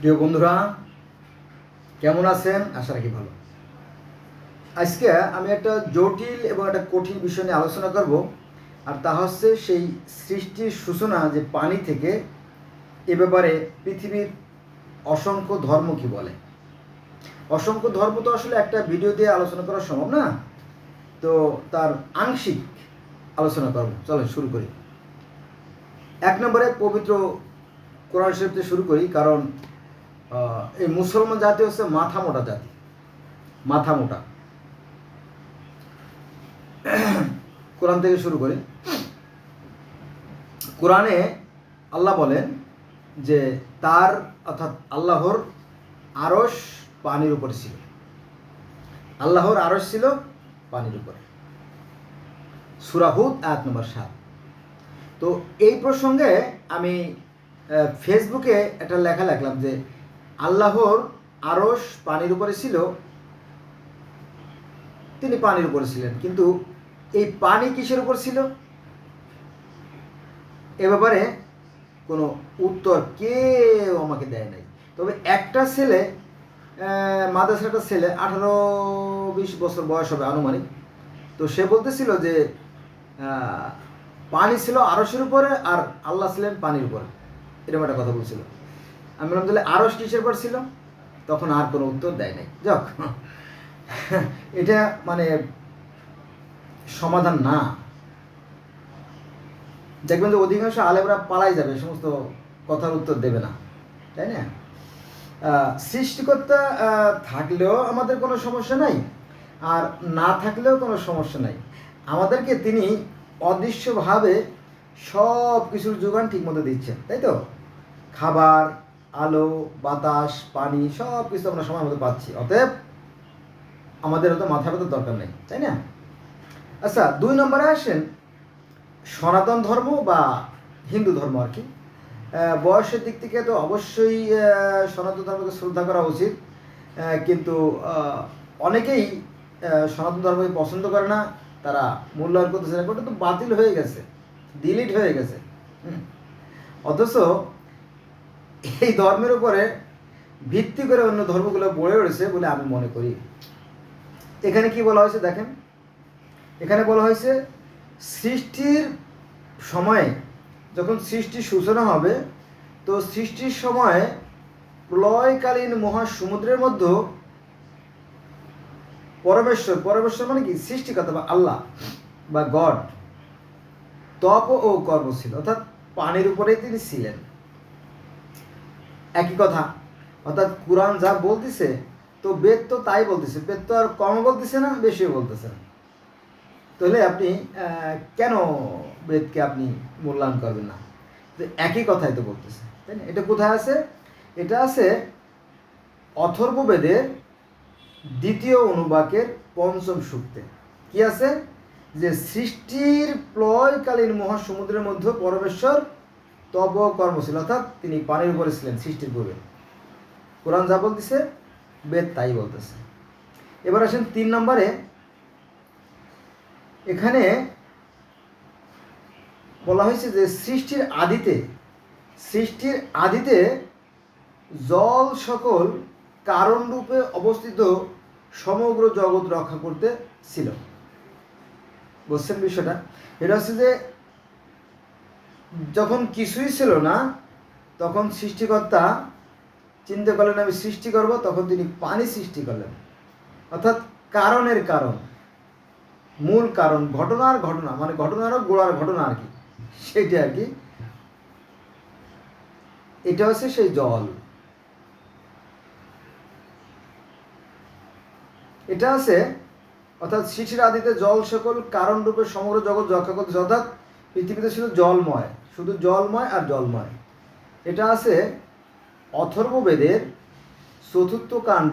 প্রিয় বন্ধুরা, কেমন আছেন? আশা রাখি ভালো। আজকে আমি একটা জটিল এবং একটা কঠিন বিষয় নিয়ে আলোচনা করব, আর তা হচ্ছে সেই সৃষ্টির সূচনা যে পানি থেকে এ ব্যাপারে পৃথিবীর অসংখ্য ধর্ম কি বলে। অসংখ্য ধর্ম তো আসলে একটা ভিডিও দিয়ে আলোচনা করা সম্ভব না, তো তার আংশিক আলোচনা করব। চলো শুরু করি। এক নম্বরে পবিত্র কোরআন শরীফ শুরু করি, কারণ এই মুসলমান জাতি হচ্ছে মাথা মোটা জাতি। মাথা মোটা। কোরআন থেকে শুরু করি। কোরআনে আল্লাহ বলেন যে তার অর্থাৎ আল্লাহর আরস পানির উপরে ছিল। আল্লাহর আরস ছিল পানির উপরে। সুরাহুদ এক নম্বর সাত। তো এই প্রসঙ্গে আমি ফেসবুকে একটা লেখা লিখলাম যে আল্লাহর আরস পানির উপরে ছিল। তিনি পানির উপরে ছিলেন। কিন্তু এই পানি কিসের উপর ছিল? এ ব্যাপারে কোনো উত্তর কেউ আমাকে দেয় নাই। তবে একটা ছেলে মাদ্রাসার একটা ছেলে, আঠারো বিশ বছর বয়স হবে আনুমানিক। তো সে বলতেছিল যে পানি ছিল আরসের উপরে আর আল্লাহ ছিলেন পানির উপরে। এরকম একটা কথা বলছিল। আমি বললাম তাহলে আরস কিসের উপর ছিল? তখন আর কোনো উত্তর দেয় নাই। যাক, এটা মানে সমাধান না। দেখবেন যে অধিকাংশ আলেমরা পালাই যাবে, সমস্ত কথার উত্তর দেবে না। তাই না? সৃষ্টিকর্তা থাকলেও আমাদের কোনো সমস্যা নাই, আর না থাকলেও কোনো সমস্যা নাই। আমাদেরকে তিনি অদৃশ্যভাবে সব কিছুর যোগান ঠিকমতো দিচ্ছেন, তাই তো? খাবার আলো, বাতাস, পানি সব কিছু আমরা সময় মতো পাচ্ছি। অতএব আমাদের অত মাথা ব্যথার দরকার নেই, তাই না? আচ্ছা দুই নম্বরে আসেন সনাতন ধর্ম বা হিন্দু ধর্ম আর কি। বয়সের দিক থেকে তো অবশ্যই সনাতন ধর্মকে শ্রদ্ধা করা উচিত। কিন্তু অনেকেই সনাতন ধর্মকে পছন্দ করে না। তারা মূল্যায়ন করতেছে না ওটা তো বাতিল হয়ে গেছে, ডিলিট হয়ে গেছে। অথচ এই ধর্মের উপরে ভিত্তি করে অন্য ধর্মগুলো গড়ে উঠেছে বলে আমি মনে করি। এখানে কি বলা হয়েছে দেখেন? এখানে বলা হয়েছে, সৃষ্টির সময়ে যখন সৃষ্টির সূচনা হবে, তো সৃষ্টির সময়ে প্রলয়কালীন মহাসমুদ্রের মধ্যে পরমেশ্বর পরমেশ্বর মানে কি? সৃষ্টিকর্তা বা আল্লাহ বা গড, তপ ও কর্ম ছিল অর্থাৎ পানির উপরেই তিনি ছিলেন। একই কথা। অর্থাৎ কোরআন যা বলতেছে, তো বেদ তো তাই বলতেছে। বেদ তো আর কম বলতেছে না, বেশিও বলতেছে না। তাহলে আপনি কেন বেদকে আপনি মূল্যায়ন করবেন না? তো একই কথাই তো বলতেছে, তাই না? এটা কোথায় আছে? এটা আছে অথর্ব বেদের দ্বিতীয় অনুবাকের পঞ্চম সূক্তে। কি আছে? যে সৃষ্টির প্লয়কালীন মহাসমুদ্রের মধ্যে পরমেশ্বর তব কর্মশীল অর্থাৎ তিনি পানির উপরে ছিলেন, সৃষ্টির পূর্বে। কোরআন যা বলতেছে, বেদ তাই বলতেছে। এবার আসেন তিন নম্বরে। এখানে বলা হয়েছে যে, সৃষ্টির আদিতে সৃষ্টির আদিতে জল সকল কারণ রূপে অবস্থিত সমগ্র জগৎ রক্ষা করতে ছিল। বুঝছেন বিষয়টা? এটা হচ্ছে যে যখন কিছুই ছিল না, তখন সৃষ্টিকর্তা চিন্তা করলেন আমি সৃষ্টি করব তখন তিনি পানি সৃষ্টি করলেন। অর্থাৎ কারণের কারণ, মূল কারণ, ঘটনার ঘটনা মানে ঘটনারও গোড়ার ঘটনা আর কি সেটা আর কি। এটা হচ্ছে সেই জল। এটা আছে, অর্থাৎ শিশির আদিতে জল সকল কারণ রূপে সমগ্র জগৎ রক্ষা করতেছে অর্থাৎ পৃথিবীতে ছিল জলময়। শুধু জলময় আর জলময়। এটা আছে অথর্ব বেদের চতুর্থ কাণ্ড,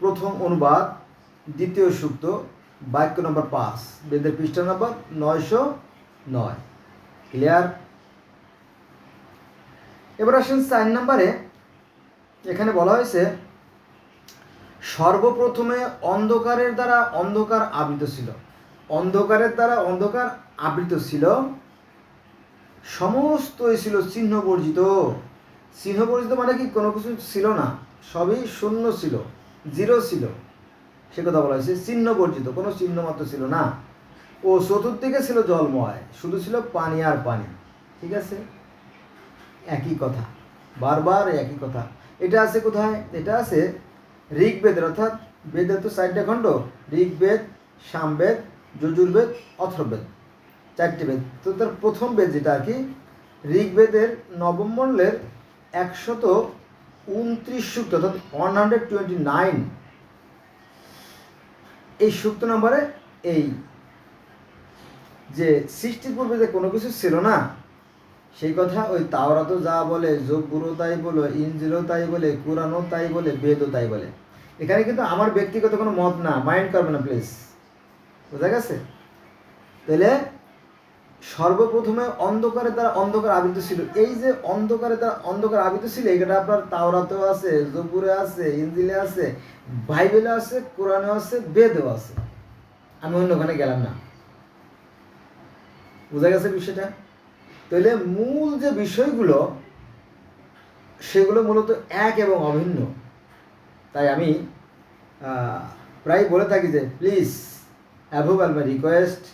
প্রথম অনুবাদ, দ্বিতীয় সূক্ত, বাক্য নম্বর পাঁচ। বেদের পৃষ্ঠা নম্বর নয়শো নয়। ক্লিয়ার এবার আসেন চার নম্বরে। এখানে বলা হয়েছে, সর্বপ্রথমে অন্ধকারের দ্বারা অন্ধকার আবৃত ছিল। অন্ধকারের দ্বারা অন্ধকার আবৃত ছিল সমস্তই ছিল চিহ্ন বর্জিত। চিহ্ন পরিচিত মানে কি? কোনো কিছু ছিল না। সবই শূন্য ছিল, জিরো ছিল। সে কথা বলা হয়েছে, চিহ্ন বর্জিত, কোনো চিহ্ন মাত্র ছিল না। ও চতুর্দিকে ছিল জলময়, শুধু ছিল পানি আর পানি। ঠিক আছে? একই কথা, বারবার একই কথা। এটা আছে কোথায়? এটা আছে ঋগ্বেদের, অর্থাৎ বেদের তো চারটে খণ্ড, ঋগ্বেদ, সামবেদ, যজুর্বেদ, অথর্বেদ। চারটে বেদ। তো তার প্রথম বেদ যেটা আর কি, ঋগ্বেদের নবম মণ্ডলের একশত উনত্রিশ সূক্ত, অর্থাৎ ওয়ান হান্ড্রেড টোয়েন্টি নাইন এই সূক্ত নম্বরে এই যে সৃষ্টির পূর্বে যে কোনো কিছু ছিল না, সেই কথা ওই তাওরাতও যা বলে যোগগুরু তাই বলে ইঞ্জিলও তাই বলে, কোরআনও তাই বলে, বেদও তাই বলে। এখানে কিন্তু আমার ব্যক্তিগত কোনো মত না মাইন্ড করবে না প্লিজ বোঝা গেছে? তাহলে সর্বপ্রথমে অন্ধকারে তারা অন্ধকার আবৃত ছিল। এই যে অন্ধকারে তারা অন্ধকার আবৃত ছিল এটা আপনার তাওরাতেও আছে, জবুরে আছে ইঞ্জিলে আছে, বাইবেলে আছে কোরআনে আছে, বেদেও আছে। আমি অন্য ওখানে গেলাম না। বোঝা গেছে বিষয়টা? তাহলে মূল যে বিষয়গুলো, সেগুলো মূলত এক এবং অভিন্ন। তাই আমি প্রায় বলে থাকি যে please above all request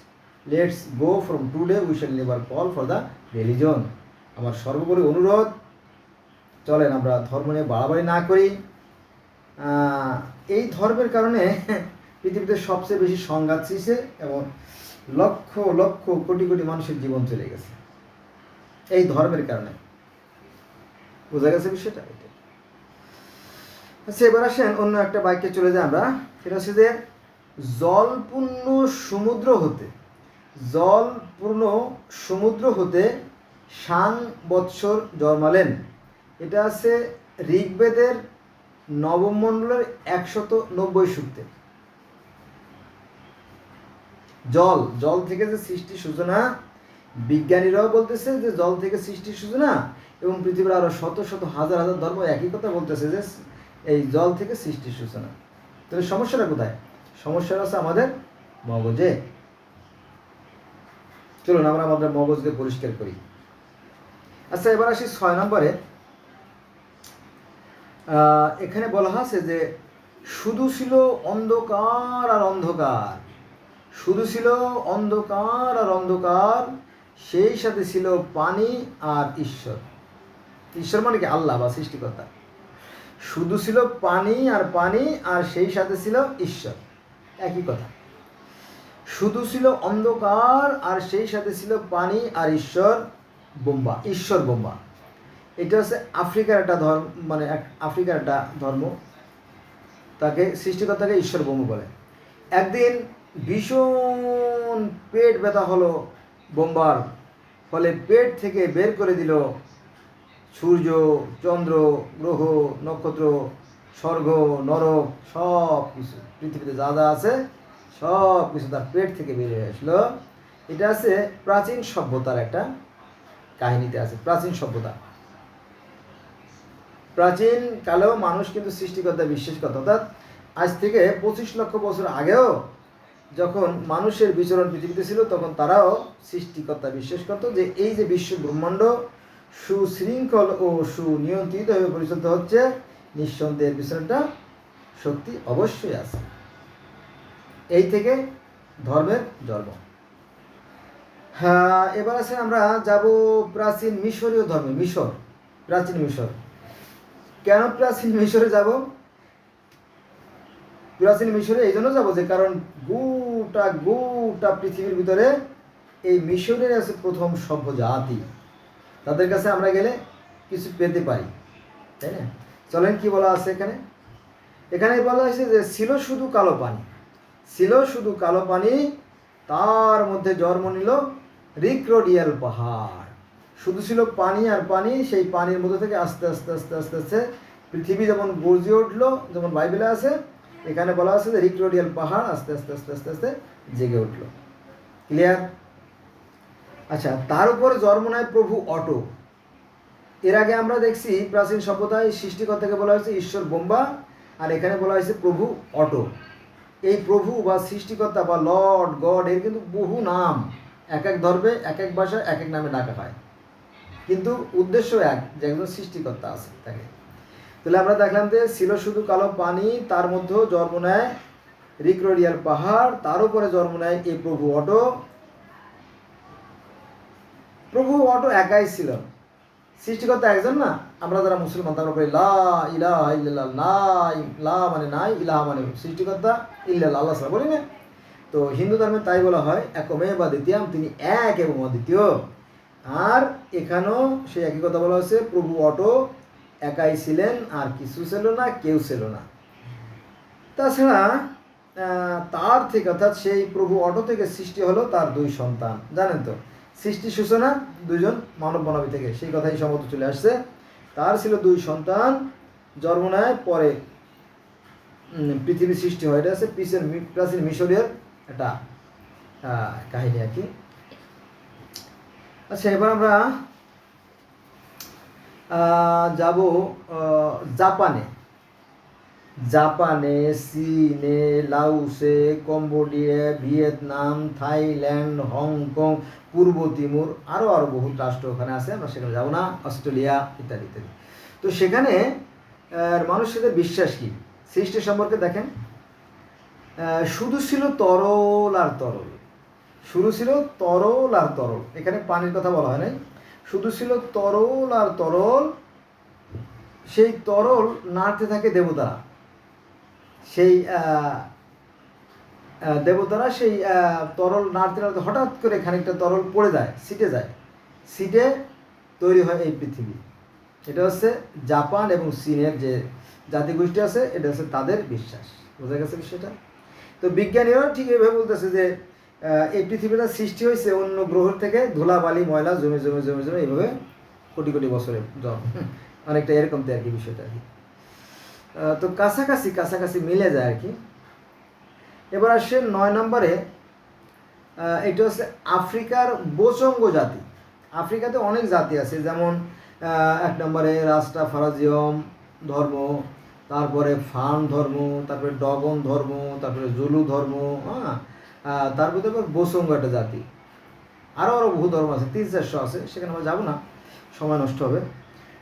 let's go from today we shall never call for the religion আমার সর্বোপরি অনুরোধ, চলেন আমরা ধর্ম নিয়ে বাড়াবাড়ি না করি। এই ধর্মের কারণে পৃথিবীতে সবচেয়ে বেশি সংঘাত সৃষ্টি এবং লক্ষ লক্ষ, কোটি কোটি মানুষের জীবন চলে গেছে। এই ধর্মের কারণে। বোঝা গেছে বিষয়টা? আচ্ছা এবার আসেন অন্য একটা বাইকে চলে যাই আমরা। সেটা হচ্ছে যে, জলপূর্ণ সমুদ্র হতে। জলপূর্ণ সমুদ্র হতে সাং বৎসর জন্মালেন। এটা আছে ঋগ্বেদের নবম মণ্ডলের একশত নব্বই সূক্তে। জল জল থেকে যে সৃষ্টির সূচনা, বিজ্ঞানীরাও বলতেছে যে জল থেকে সৃষ্টির সূচনা এবং পৃথিবীর আরও শত শত হাজার হাজার ধর্ম একই কথা বলতেছে যে এই জল থেকে সৃষ্টির সূচনা। তবে সমস্যাটা কোথায়? সমস্যাটা আছে আমাদের মগজে। চলুন আমরা আমাদের মগজকে পরিষ্কার করি। আচ্ছা এবার আসি ছয় নম্বরে। এখানে বলা আছে যে, শুধু ছিল অন্ধকার আর অন্ধকার। শুধু ছিল অন্ধকার আর অন্ধকার, সেই সাথে ছিল পানি আর ঈশ্বর। ঈশ্বর মানে কি? আল্লাহ বা সৃষ্টিকর্তা। শুধু ছিল পানি আর পানি আর সেই সাথে ছিল ঈশ্বর। একই কথা। শুধু ছিল অন্ধকার আর সেই সাথে ছিল পানি আর ঈশ্বর বোম্বা ঈশ্বর বোম্বা। এটা হচ্ছে আফ্রিকার একটা ধর্ম মানে এক আফ্রিকার একটা ধর্ম। তাকে সৃষ্টিকর্তাকে ঈশ্বর বোম্বা বলে। একদিন ভীষণ পেট ব্যথা হলো বোম্বার। ফলে পেট থেকে বের করে দিল সূর্য, চন্দ্র, গ্রহ, নক্ষত্র, স্বর্গ, নরক সব কিছু পৃথিবীতে যা যা আছে সব কিছু তার পেট থেকে বেরিয়ে আসলো। এটা আছে প্রাচীন সভ্যতার একটা কাহিনীতে আছে, প্রাচীন সভ্যতা। প্রাচীন কালেও মানুষ কিন্তু সৃষ্টিকর্তা বিশ্বাস করত। অর্থাৎ আজ থেকে পঁচিশ লক্ষ বছর আগেও যখন মানুষের বিচরণ পৃথিবীতে ছিল, তখন তারাও সৃষ্টিকর্তা বিশ্বাস করত যে এই যে বিশ্ব ব্রহ্মাণ্ড সুশৃঙ্খল ও সুনিয়ন্ত্রিতভাবে পরিচালিত হচ্ছে নিঃসন্দেহের পিছনটা শক্তি অবশ্যই আছে। এই থেকে ধর্মের জন্ম। হ্যাঁ এবার আছে আমরা যাব প্রাচীন মিশরীয় ধর্মে, মিশর, প্রাচীন মিশর। কেন প্রাচীন মিশরে যাব? প্রাচীন মিশরে এই জন্য যাব যে, কারণ গোটা গোটা পৃথিবীর ভিতরে এই মিশরের আছে প্রথম সভ্য জাতি। তাদের কাছে আমরা গেলে কিছু পেতে পারি, তাই না? চলেন কি বলা আছে এখানে? এখানে বলা হয়েছে যে, ছিল শুধু কালো পানি। ছিল শুধু কালো পানি, তার মধ্যে জন্ম নিল রিক্রোডিয়াল পাহাড়। শুধু ছিল পানি আর পানি, সেই পানির মধ্যে থেকে আস্তে আস্তে আস্তে আস্তে আস্তে পৃথিবী যেমন গর্জে উঠল, যেমন বাইবেলে আছে, এখানে বলা আছে যে রিক্রোডিয়াল পাহাড় আস্তে আস্তে আস্তে আস্তে আস্তে জেগে উঠল। ক্লিয়ার? আচ্ছা তার উপরে জন্ম নেয় প্রভু অটো। এর আগে আমরা দেখছি প্রাচীন সভ্যতায় সৃষ্টিকর্তাকে বলা হয়েছে ঈশ্বর বোম্বা, আর এখানে বলা হয়েছে প্রভু অটো। এই প্রভু বা সৃষ্টিকর্তা বা লর্ড, গড, এর কিন্তু বহু নাম। এক এক ধর্মে, এক এক ভাষায়, এক এক নামে ডাকা হয়। কিন্তু উদ্দেশ্য এক, যে একজন সৃষ্টিকর্তা আছে তাকে। তাহলে আমরা দেখলাম যে ছিল শুধু কালো পানি, তার মধ্যেও জন্ম নেয় রিক্রোরিয়াল পাহাড়, তার উপরে জন্ম নেয় এই প্রভু অটো। প্রভু অটো একাই ছিল। সৃষ্টিকর্তা একজন না, আমরা যারা মুসলমান, তারা বলি লা ইলাহা ইল্লাল্লাহ নাই লা মানে নাই, ইলাহা মানে সৃষ্টিকর্তা ইল্লাল্লাহ, আল্লাহ ছাড়া বলি না তো হিন্দু ধর্মে তাই বলা হয় একমে বা দ্বিতীয়াম, তিনি এক এবং অদ্বিতীয়। আর এখানেও সেই একই কথা বলা হয়েছে, প্রভু অটো, একাই ছিলেন, আর কিছু ছিল না, কেউ ছিল না। তাছাড়া তার থেকে অর্থাৎ সেই প্রভু অটো থেকে সৃষ্টি হলো তার দুই সন্তান, জানেন তো? সৃষ্টি সূচনা দুইজন মানব মানবী থেকে। সেই কথাই সম্মত চলে আসছে। তার ছিল দুই সন্তান, জন্ম নেয় পরে পৃথিবী সৃষ্টি হয়। এটা আছে পিসের প্রাচীন মিশরের একটা কাহিনী আর কি। আচ্ছা এবার আমরা যাব জাপানে। জাপানে, চীনে লাউসে Cambodia Vietnam, Thailand, Hong Kong, পূর্ব তিমুর আরও আরও বহু রাষ্ট্র ওখানে আছে, আমরা সেখানে যাব না, অস্ট্রেলিয়া, ইত্যাদি ইত্যাদি। তো সেখানে মানুষের বিশ্বাস কি? সৃষ্টি সম্পর্কে দেখেন। শুধু ছিল তরল আর তরল। শুরু ছিল তরল আর তরল। এখানে পানির কথা বলা হয় নাই। শুধু ছিল তরল আর তরল। সেই তরল নাড়তে থাকে দেবতারা। সেই দেবতারা সেই তরল নাড়তে নাড়তে হঠাৎ করে খানিকটা তরল পড়ে যায় সিটে যায়। সিটে তৈরি হয় এই পৃথিবী। এটা হচ্ছে জাপান এবং চীনের যে জাতিগোষ্ঠী আছে, এটা হচ্ছে তাদের বিশ্বাস। বোঝা গেছে বিষয়টা? তো বিজ্ঞানীরাও ঠিক এভাবে বলতেছে যে এই পৃথিবীটা সৃষ্টি হয়েছে অন্য গ্রহ থেকে, ধুলাবালি, ময়লা, জমে জমে জমে জমে, এইভাবে কোটি কোটি বছরের জন্ম অনেকটা এরকম আর কি বিষয়টা আর কি। তো কাছাকাছি কাছাকাছি মিলে যায় আর কি। এবার আসছে নয় নম্বরে এটা হচ্ছে আফ্রিকার বোচঙ্গ জাতি। আফ্রিকাতে অনেক জাতি আছে, যেমন এক নম্বরে রাস্টা ফারাজিয়ম ধর্ম, তারপরে ফার্ম ধর্ম, তারপরে ডগন ধর্ম, তারপরে জুলু ধর্ম হ্যাঁ? তারপরে আবার বোসঙ্গ একটা জাতি। আরও আরও বহু ধর্ম আছে, তিন চারশো আছে, সেখানে আমরা যাব না, সময় নষ্ট হবে।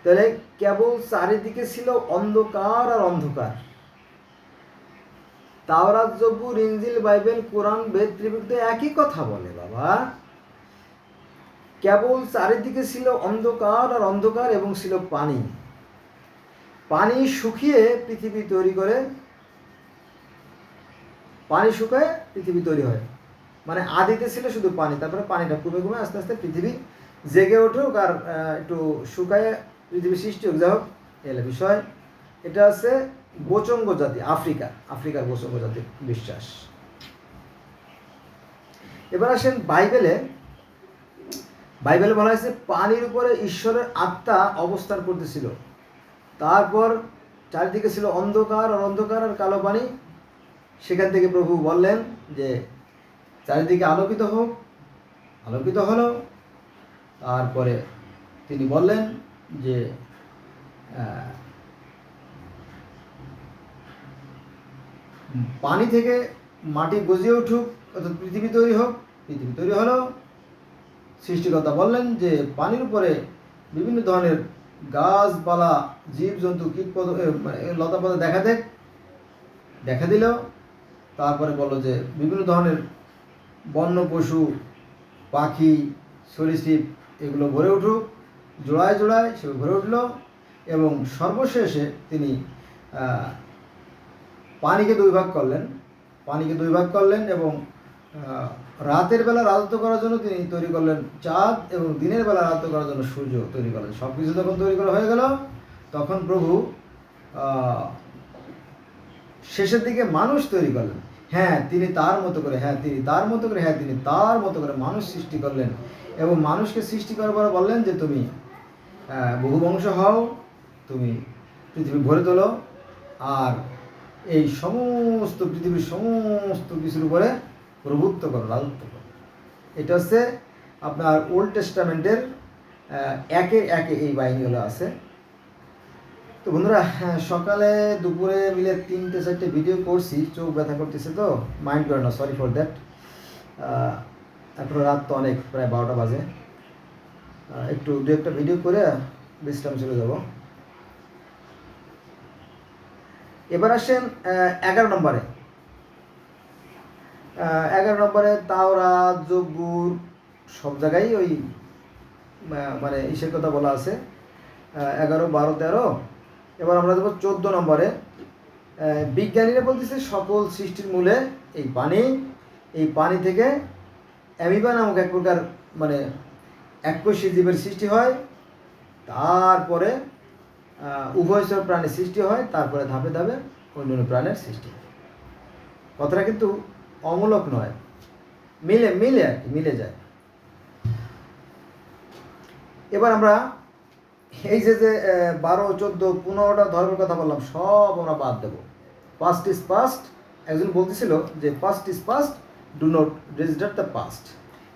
তাহলে কেবল চারিদিকে ছিল অন্ধকার আর অন্ধকার। তাওরাত জব্বুর ইঞ্জিল বাইবেল কোরআন বেদ ত্রিপিটক একই কথা বলে, বাবা। কেবল চারিদিকে ছিল অন্ধকার আর অন্ধকার এবং ছিল পানি। পানি শুকিয়ে পৃথিবী তৈরি করে, পানি শুকায় পৃথিবী তৈরি হয়। মানে আদিতে ছিল শুধু পানি, তারপরে পানিটা কমে কমে আস্তে আস্তে পৃথিবী জেগে উঠুক আর একটু শুকায় পৃথিবী সৃষ্টি হোক যাই হোক, এলে বিষয়, এটা আছে বোচঙ্গ জাতি, আফ্রিকা, আফ্রিকার বোচঙ্গ জাতির বিশ্বাস। এবার আসেন বাইবেলে বাইবেলে বলা হয়েছে, পানির উপরে ঈশ্বরের আত্মা অবস্থান করতেছিল। তারপর চারিদিকে ছিল অন্ধকার আর অন্ধকার আর কালো পানি। সেখান থেকে প্রভু বললেন যে, চারিদিকে আলোকিত হোক, আলোকিত হলো। তারপরে তিনি বললেন যে পানি থেকে মাটি গজিয়ে উঠুক, অর্থাৎ পৃথিবী তৈরি হোক, পৃথিবী তৈরি হলো সৃষ্টিকর্তা বললেন যে পানির উপরে বিভিন্ন ধরনের গাছপালা, জীবজন্তু কীটপদ লতা পাতা দেখা দেখ দেখা দিল তারপরে বলল যে বিভিন্ন ধরনের বন্য পশু, পাখি, সরীসৃপ এগুলো ভরে উঠুক। জোড়ায় জোড়ায় সে ভরে উঠল এবং সর্বশেষে তিনি পানিকে দুই ভাগ করলেন। পানিকে দুই ভাগ করলেন এবং রাতের বেলা রাজত্ব করার জন্য তিনি তৈরি করলেন চাঁদ এবং দিনের বেলা রাজত্ব করার জন্য সূর্য তৈরি করলেন। সব কিছু যখন তৈরি করা হয়ে গেল, তখন প্রভু শেষের দিকে মানুষ তৈরি করলেন। হ্যাঁ তিনি তার মতো করে হ্যাঁ তিনি তার মতো করে হ্যাঁ তিনি তার মতো করে মানুষ সৃষ্টি করলেন এবং মানুষকে সৃষ্টি করার পরে বললেন যে তুমি বহু বংশ হও তুমি পৃথিবী ভরে তোলো আর এই সমস্ত পৃথিবীর সমস্ত কিছুর উপরে প্রভুত্ব করো রাজত্ব করো। এটা হচ্ছে আপনার ওল্ড টেস্টামেন্টের একে একে এই বাহিনীগুলো আছে। তো বন্ধুরা হ্যাঁ, সকালে দুপুরে মিলে তিনটে চারটে ভিডিও করছি চোখ ব্যথা করতেছে তো মাইন্ড করে না সরি ফর দ্যাট এখন রাত তো অনেক প্রায় বারোটা বাজে। একটু দু একটা ভিডিও করে বিশ্রাম চলে যাব। এবার আসেন এগারো নম্বরে। এগারো নম্বরে তাওরা জব্বুর সব জায়গায় ওই মানে ইসের কথা বলা আছে। এগারো, বারো, তেরো। এবার আমরা দেবো চোদ্দ নম্বরে। বিজ্ঞানীরা বলতেছে সকল সৃষ্টির মূলে এই পানি এই পানি থেকে অ্যামিবা নামক এক প্রকার মানে এককোষী জীবের সৃষ্টি হয়, তারপরে উভয়চর প্রাণীর সৃষ্টি হয়, তারপরে ধাপে ধাপে অন্যান্য প্রাণের সৃষ্টি হয়। কথাটা কিন্তু অমূলক নয়। মিলে মিলে আর কি, মিলে যায়। এবার আমরা এই যে যে বারো, চোদ্দ, পনেরোটা ধর্মের কথা বললাম, সব আমরা বাদ দেবো। পাস্ট ইজ পাস্ট একজন বলতেছিল যে past is past do not register the past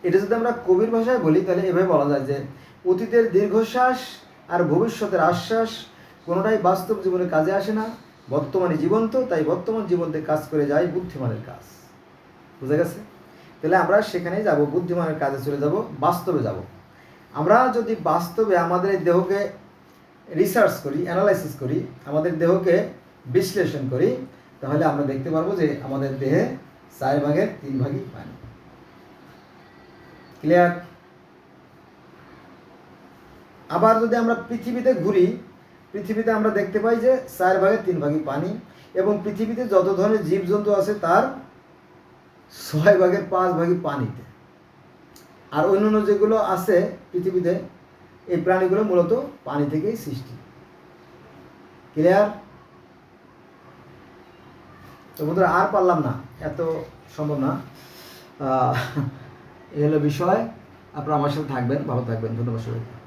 এটা যদি আমরা কবির ভাষায় বলি, তাহলে এভাবে বলা যায় যে অতীতের দীর্ঘশ্বাস আর ভবিষ্যতের আশ্বাস কোনোটাই বাস্তব জীবনে কাজে আসে না। বর্তমানে জীবন্ত, তাই বর্তমান জীবনতে কাজ করে যায় বুদ্ধিমানের কাজ। বুঝা গেছে? তাহলে আমরা সেখানেই যাব, বুদ্ধিমানের কাজে চলে যাব, বাস্তবে যাব। আমরা যদি বাস্তবে আমাদের দেহকে রিসার্চ করি অ্যানালাইসিস করি, আমাদের দেহকে বিশ্লেষণ করি, তাহলে আমরা দেখতে পারব যে আমাদের দেহে চার ভাগের তিন ভাগই পানি ক্লিয়ার আবার যদি আমরা পৃথিবীতে ঘুরি, পৃথিবীতে আমরা দেখতে পাই যে চার ভাগের তিন ভাগই পানি এবং পৃথিবীতে যত ধরনের জীবজন্তু আছে তার ছয় ভাগের পাঁচ ভাগই পানিতে। আর অন্যান্য যেগুলো আছে পৃথিবীতে, এই প্রাণীগুলো মূলত পানি থেকেই সৃষ্টি। ক্লিয়ার তো বন্ধুরা, আর পারলাম না, এত সম্ভব না। এই হলো বিষয়। আপনারা আমার সাথে থাকবেন ভালো থাকবেন। ধন্যবাদ সবাইকে।